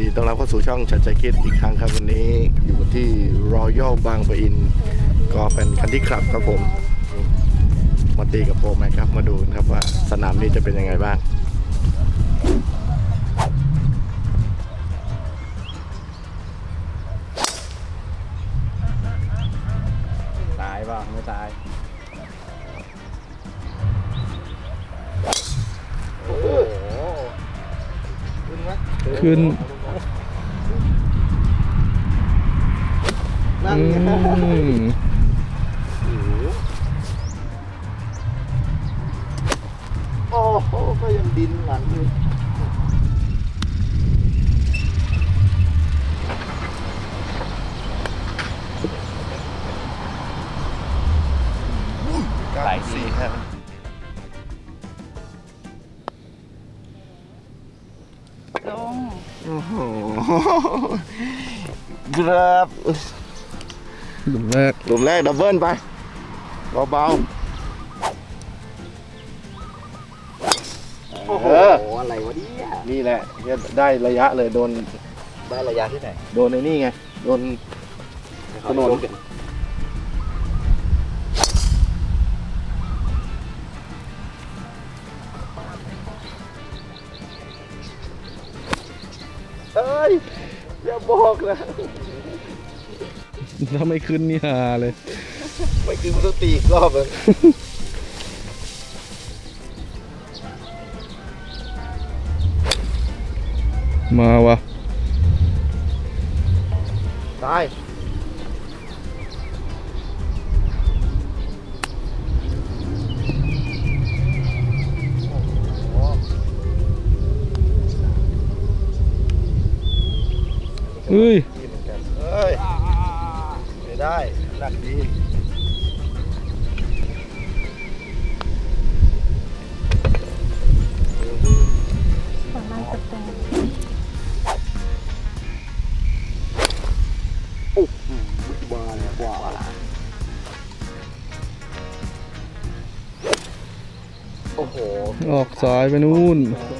ดีต้อนรับเข้าสู่ช่องชัดใจคิดอีกครั้งครับวันนี้อยู่ที่รอยัลบางปะอิน ก็เป็นคันที่ขับครับผม มาตีกับโปรแม็กครับมาดูกันครับว่าสนามนี้จะเป็นยังไงบ้างตายเปล่าไม่ตายโอ้โหขึ้นไหมขึ้นนั่ หลังอยู่สายดีครับ ลง โอ้โหครับหลุมแรกหลุมแรกดับเบิลไป เบาๆ นี่ยนี่แหละเนี่ยได้ระยะเลยโดนได้ระยะที่ไหนโดนในนี่ไงโดน ถนน เอ้ยอย่าบอกนะถ้าไม่ขึ้นนี่ฮาเลย ไม่คือมันต้องตีอีกรอบเลย มาวะตายเอ้ย ซ้ายไปนู่นอัน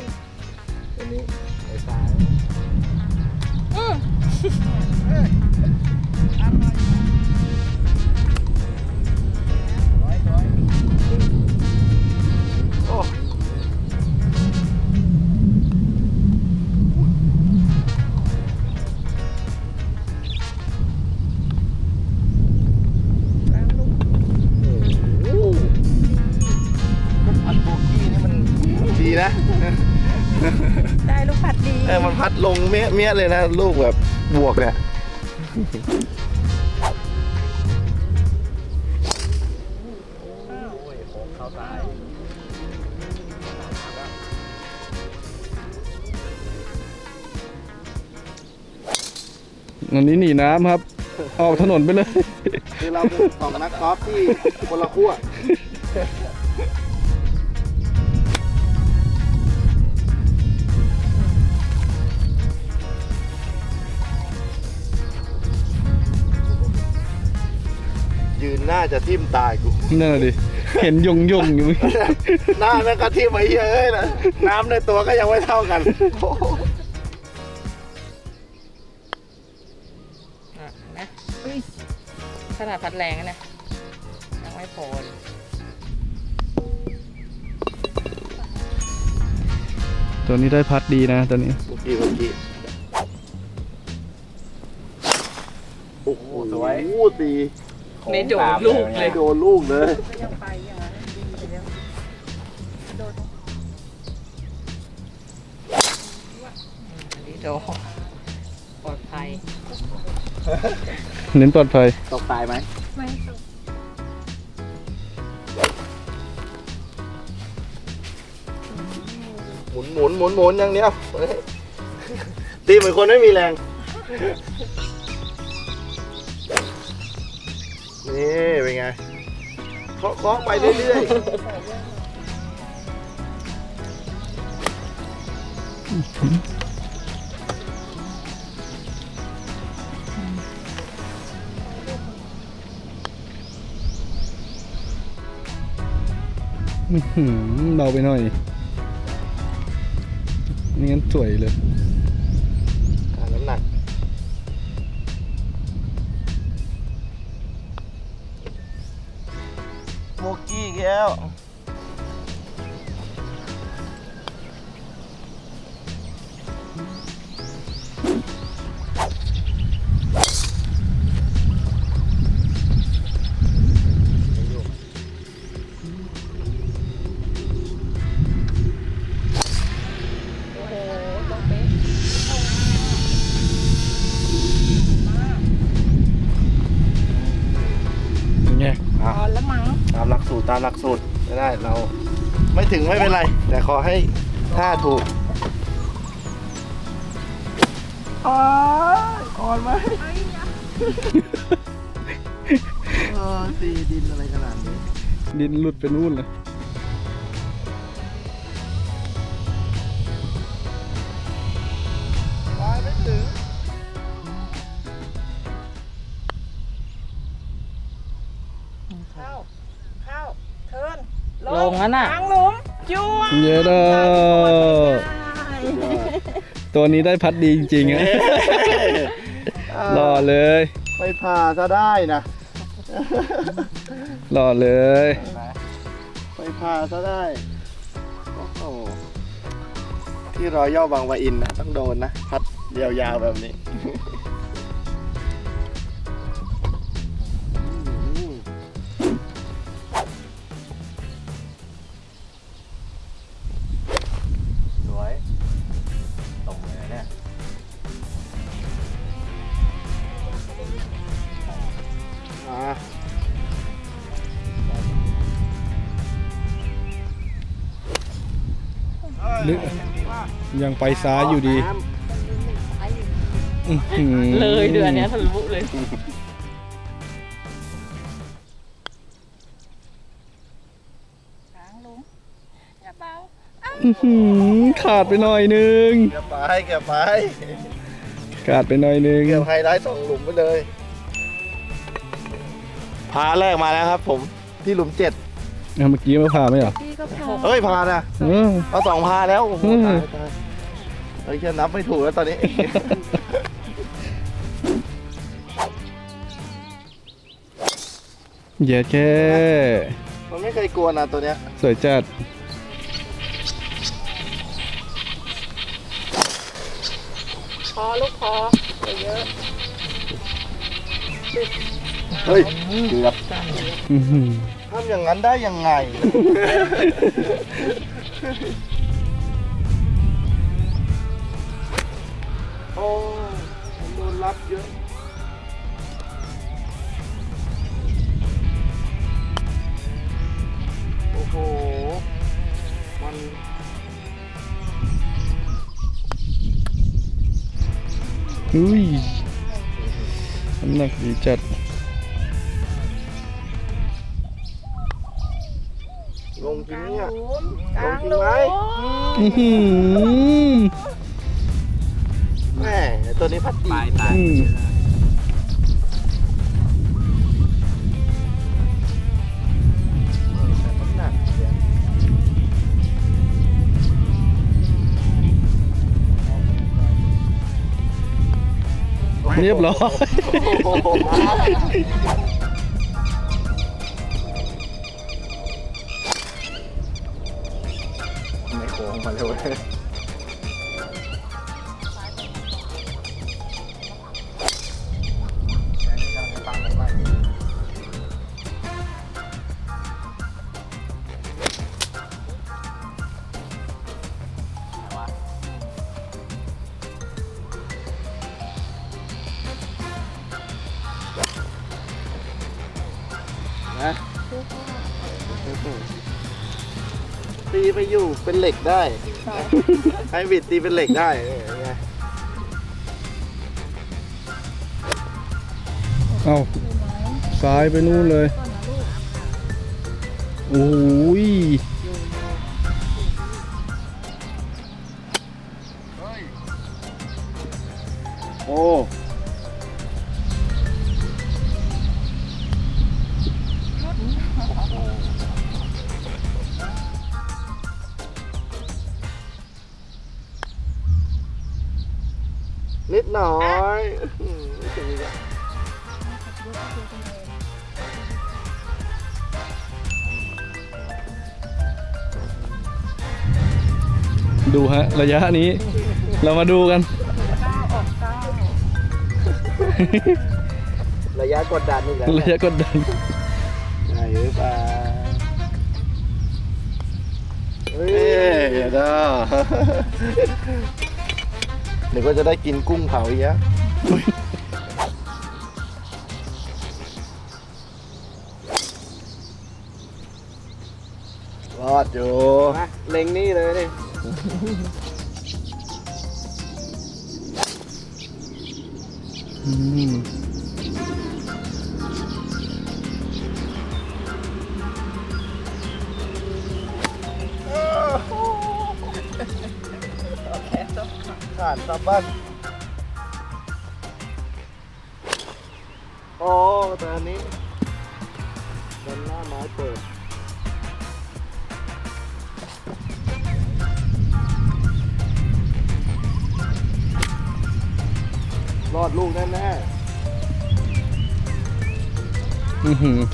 นะ ได้ลูกผัดดี เออมันพัดลงเมี้ยเมี้ยเลยนะ ลูกแบบบวกเนี่ยอันนี้หนีน้ำครับ ออกถนนไปเลย คือเราเป็นสองนักกอล์ฟที่คนละขั้ว ยืนหน้าจะทิ่มตายกู นั่นน่ะดิ เห็นยงยงๆอยู่ หน้าแม่งก็ทิ่มไอ้เหี้ยเอ้ยนะน้ำในตัวก็ยังไม่เท่ากันโอ้โหอะนะอุ้ยขนาดพัดแรงนะยังไม่พอเลยตัวนี้ได้พัดดีนะตัวนี้เมื่อกี้เมื่อกี้โอ้โหสวยโอ้ตี ไม่โดนลูกเลไม่ยโดนลูกเลย ยังไปอย่างนั้นดีแล้วโดนอันนี้โดนปลอดภัยเน้นปลอดภัยตกตายไหมไม่ตกหมุนหมุนหมุนหมุนอย่างเดียวเฮ้ยตีเหมือนคนไม่มีแรง นี่เป็นไงเคาะเคาะไปเรื่อยๆอื้อหือเบาไปหน่อยนี่งั้นสวยเลย แล้ว ถึงไม่เป็นไร แต่ขอให้ท่าถูกอ๋ออ่อนไหมเออตีดินอะไรขนาดนี้ ดินหลุดไปนู่นเลยวายไม่ถึงเข้า เข้าเทิร์นลงแล้วน่ะ ทางหลุมจั่วเยอะเด้อตัวนี้ได้พัดดีจริงๆอะหล่อเลยไปผ่าซะได้นะหล่อเลย ไปผ่าซะได้โอ้โหที่รอยย่อบางปะอินนะต้องโดนนะ พัดยาวๆแบบนี้ ไปซ้ายอยู่ดีอื้อหือเลยเดือนเนี้ยทะลุเลยทางหลุมอย่าเบาอื้อหือขาดไปหน่อยนึง เกือบไปเกือบไปขาดไปหน่อยนึง เกือบไฮไลท์สองหลุมไปเลยพาแรกมาแล้วครับ ผมที่หลุมเจ็ดเอาเมื่อกี้มาผ่าไหมเหรอพี่ก็พอเฮ้ยพานะเออ เอาสองพาแล้วโอ้โหอืม ตายตาย เฮ้ยแค่นับไม่ถูกแล้วตอนนี้ เย็ดแค่มันไม่เคยกลัวนะตัวเนี้ย สวยจัด พอลูกพออย่าเยอะเฮ้ยเกือบอื้อหือทำอย่างนั้นได้ยังไง ผมโดนรับเยอะโอ้โห มันอุ้ยน้ำหนักดีจัด ลงจริงเนี่ยหลุมกลางหลุมอื้อหือแม่ ตัวนี้พัดดีตายตายอืมน้ำหนักเรียบร้อยโอ้โหไม่โค้งมาเลย ตีไปอยู่เป็นเหล็กได้ไฮบริดตีเป็นเหล็กได้เนี่ยไงเอาซ้ายไปนู่นเลย โอ้ย ดูฮะ ระยะนี้ เรามาดูกันก้าวออกก้าวระยะกดดันนี่แหละระยะกดดันใช่หรือเปล่าเฮ้ยเดี๋ยวนะเดี๋ยวก็จะได้กินกุ้งเผาอีกแล้วรอดอยู่มาเล็งนี่ เลยนี่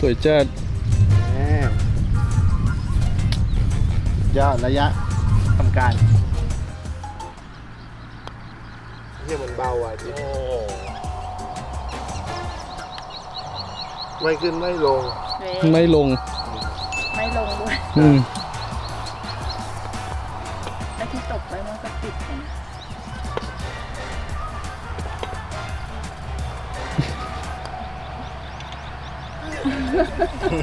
สวยจัดๆแน่ยอดระยะทำการเฮียมันเบาอะพี่ไม่ขึ้นไม่ลงเว้ยไม่ลง ไม่ลงด้วย อืม ส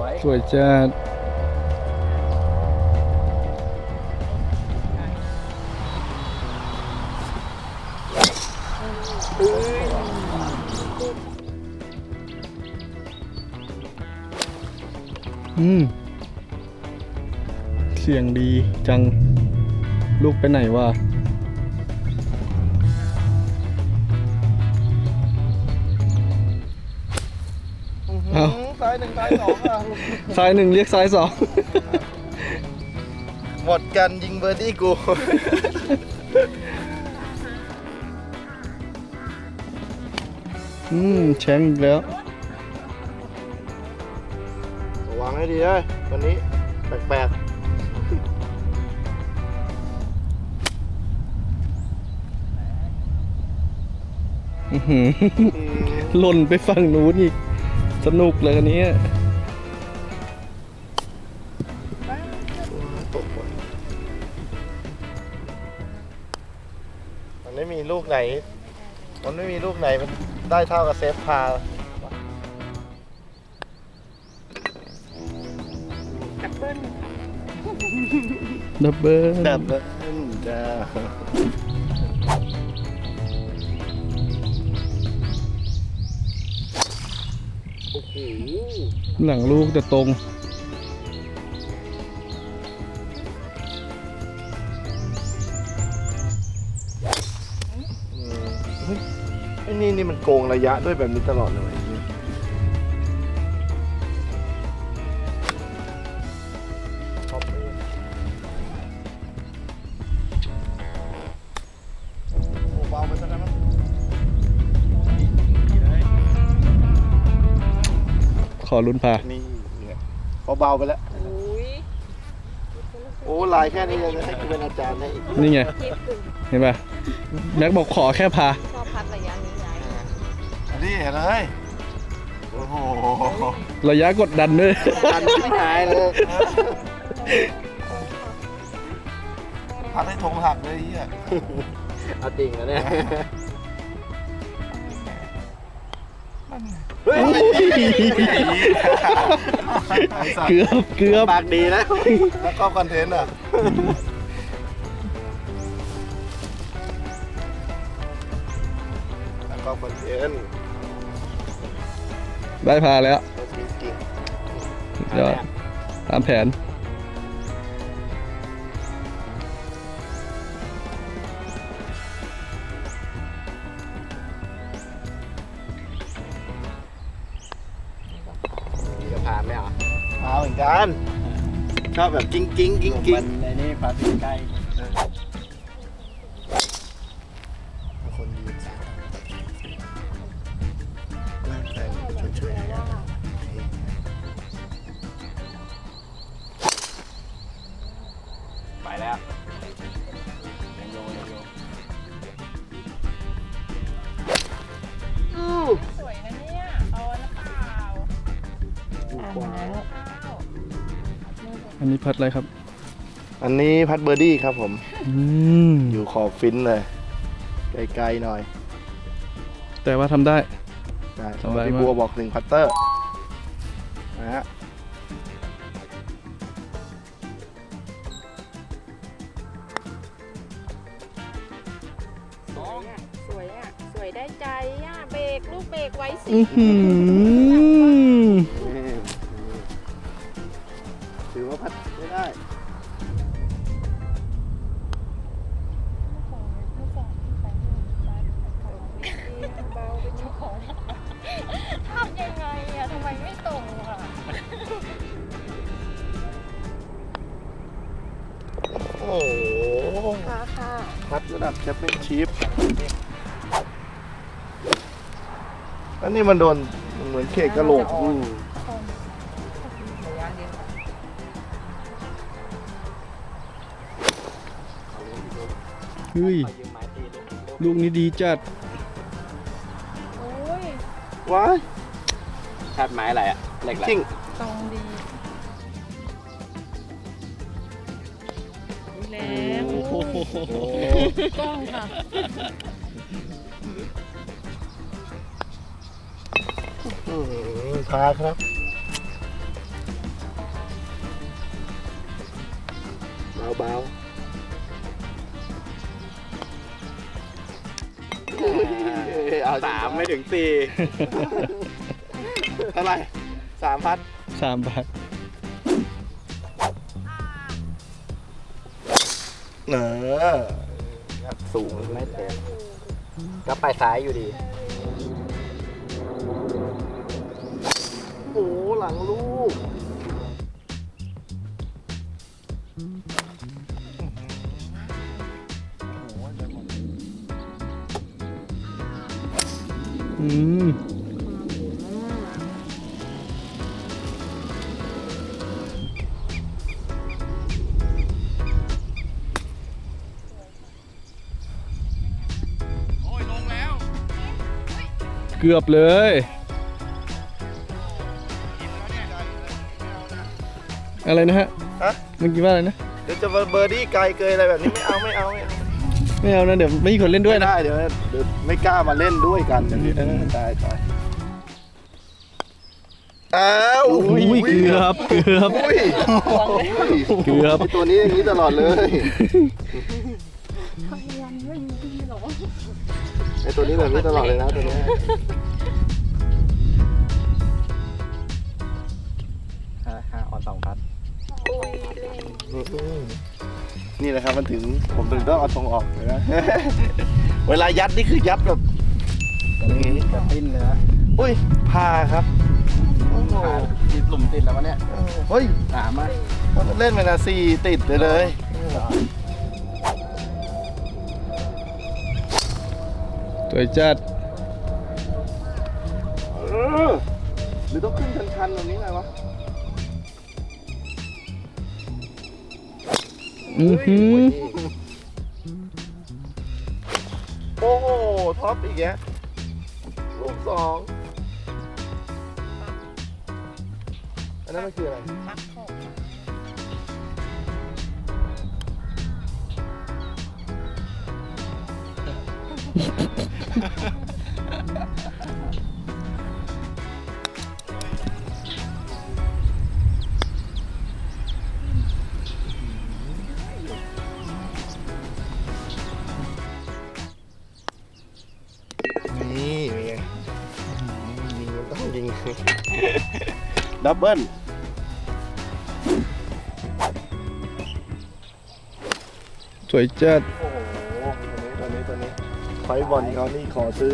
วยสวยจัดอืม เสียงดีจัง ลูกไปไหนวะเอ้าซ้ายหนึ่งซ้ายสองอะซ้ายหนึ่งเรียกซ้ายสอง หมดกันยิงเบอร์ดี้กู อืมแชงอีกแล้ว ระวังให้ดีเลยวันนี้ แปลกอื้อหือๆ หล่นไปฝั่งนู้นอีก สนุกเลยอันนี้ตกว่ะมันไม่มีลูกไหน มันไม่มีลูกไหน มันได้เท่ากับเซฟพาดับเบิ้ลดับเบิลแบบนั้ หหลังลูกจะตรงอืมเฮ้ยไอ้นี่นี่มันโกงระยะด้วยแบบนี้ตลอดเลย อลุ้นพา นี่เนี่ยพอเบาไปแล้ว อุ้ยโอ้ลายแค่นี้ยังให้กูเป็นอาจารย์ให้อีกนี่ไง คิดถึงเห็นป่ะแม็กบอกขอแค่พา ชอบพัดระยะนี้ไงนี่เห็นเลยโอ้โหระยะกดดันด้วย ดันไม่หายเลยพัดให้ธงหักเลยไอ้เฮียเอาจริงนะเนี่ย เฮ้ยเกือบเกือบปากดีนะแล้วก็คอนเทนต์อะแล้วก็คอนเทนต์ได้พาแล้วแล้วมีกิ่งสุดยอดตามแผน นกันชอบแบบกิ้งกิ้งกิ้งกิ้มังนในนี่พัดใกล้ นนี้พัดอะไรครับ อันนี้พัดเบอร์ดี้ครับผมอืมอยู่ขอบฟินเลยไกลๆหน่อยแต่ว่าทำได้ ได้สบายมาก พี่บัวบอกหนึ่งพัตเตอร์นะฮะสวยอะ สวยอะ สวยได้ใจอะ เบรกลูกเบรกไว้สิอื้อหือ นี่มันโดนเหมือนเขกกระโหลกอืมระยะเดียวเฮ้ยไปยืมไม้ตีลูกลูกนี้ดีจัดโอ้ยว้ายชาติไม้อะไรอะเหล็กแหละจริงตรงดีแรงโอ้โหกล้องค่ะ อืมพาครับเบาๆเอาสามไม่ถึงสี่เท่าไหร่สามพัดสามบาทเนอสูงไม่เต็มก็ไปซ้ายอยู่ดี หลังลูก อืม เกือบเลย อะไรนะฮะฮะ เมื่อกี้ว่าอะไรนะ เดี๋ยวจะเบอร์ดี้ไกลเกยอะไรแบบนี้ไม่เอาไม่เอาไม่เอาไม่เอานะเดี๋ยวไม่มีคนเล่นด้วยไม่นะ ได้เดี๋ยวเดี๋ยวไม่กล้ามาเล่นด้วยกันเดี๋ยวนี้เออได้ได้อ้าวอุ้ยเกือบเกือบอุ้ยเกือบไอ้ตัวนี้อย่างนี้ตลอดเลยไอตัวนี้แบบนี้ตลอดเลยนะตัวนี้ นี่แหละครับมันถึงผมถึงต้องเอาทรงออกเลยนะ เวลายัดนี่คือยัดแบบอย่างนี้จะติ้นเลยนะอุ้ยพาครับโอ้โหขาดติดหลุมติดแล้ววะเนี่ยเฮ้ยสามอะเล่นไปนะสี่ติดเลยเลยสวยจัดเออหรือต้องขึ้นชันๆแบบนี้ไงวะ อือหือโอ้โหท็อปอีกแกลูกสองอันนั้นมันคืออะไรพักหก ดับเบิลสวยจัด โอ้โห ตัวนี้ตัวนี้ตัวนี้ไฟบอลเขานี่ขอซื้อ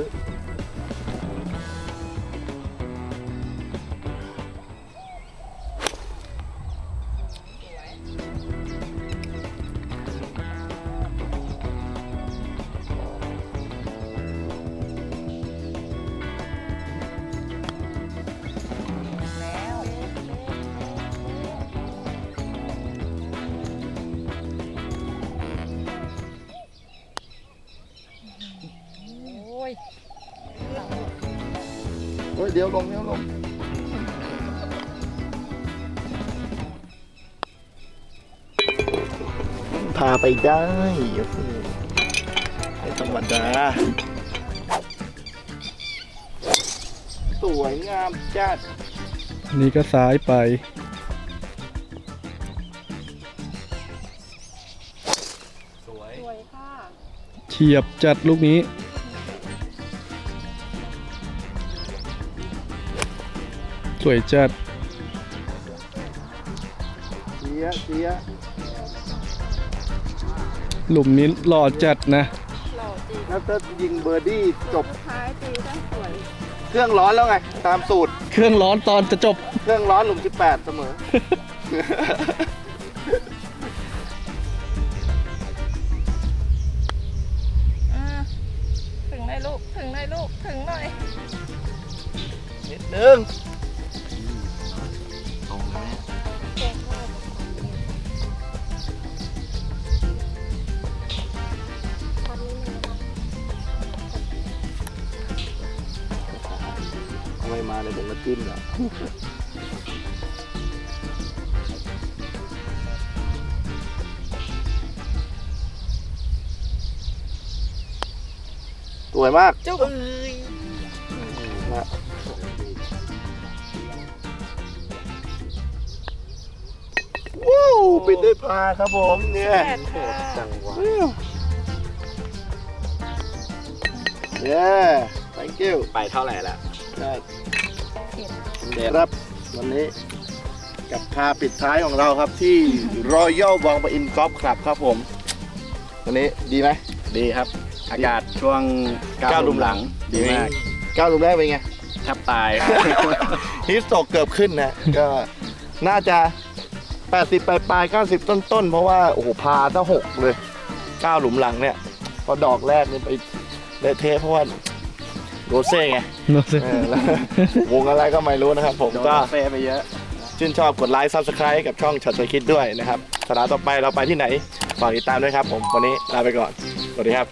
เดี๋ยวลงเดี๋ยวลงพาไปได้โอ้โหไม่ธรรมดาสวยงามจัด นี่ก็ซ้ายไป สวย สวยค่ะ เฉียบจัดลูกนี้ สวยจัดเสียเสียหลุมนี้หล่อจัดนะหล่อจริงแล้วถ้ายิงเบอร์ดี้จบสุดท้ายตีได้สวย เครื่องร้อนแล้วไง ตามสูตร เครื่องร้อนตอนจะจบ เครื่องร้อนหลุม18เสมอ มมาในผมก็จิ้มอะสวยมากจุ๊บนะว้าวปิดด้วยพาครับผมเนี่ยแปดค่ะจังหวะเย้ thank you ไปเท่าไหร่ละ ได้เด็ดครับวันนี้กับพาปิดท้ายของเราครับที่ Royal บางปะอินกอล์ฟคลับครับผม วันนี้ดีไหมดีครับ อากาศช่วงก้าวหลุมหลังดีมากก้าวหลุมแรกเป็นไงแทบตายฮิสโตกเกือบขึ้นนะก็น่าจะ 80 ปลายปลายๆ90 ต้นต้นๆเพราะว่าโอ้โหพาตั้งหกเลยก้าวหลุมหลังเนี่ย พอดอกแรกเนี่ยไปเละเทะเพราะว่า โรเซ่ไงโน้ตเออแล้ววงอะไรก็ไม่รู้นะครับ ผมโดนก็ เฟไปเยอะ ชื่นชอบกดไลค์ Subscribe ให้กับช่องช็อตชัยคิดด้วยนะครับสัปดาห์ต่อไปเราไปที่ไหนฝากติดตามด้วยครับผม วันนี้ลาไปก่อน สวัสดีครับ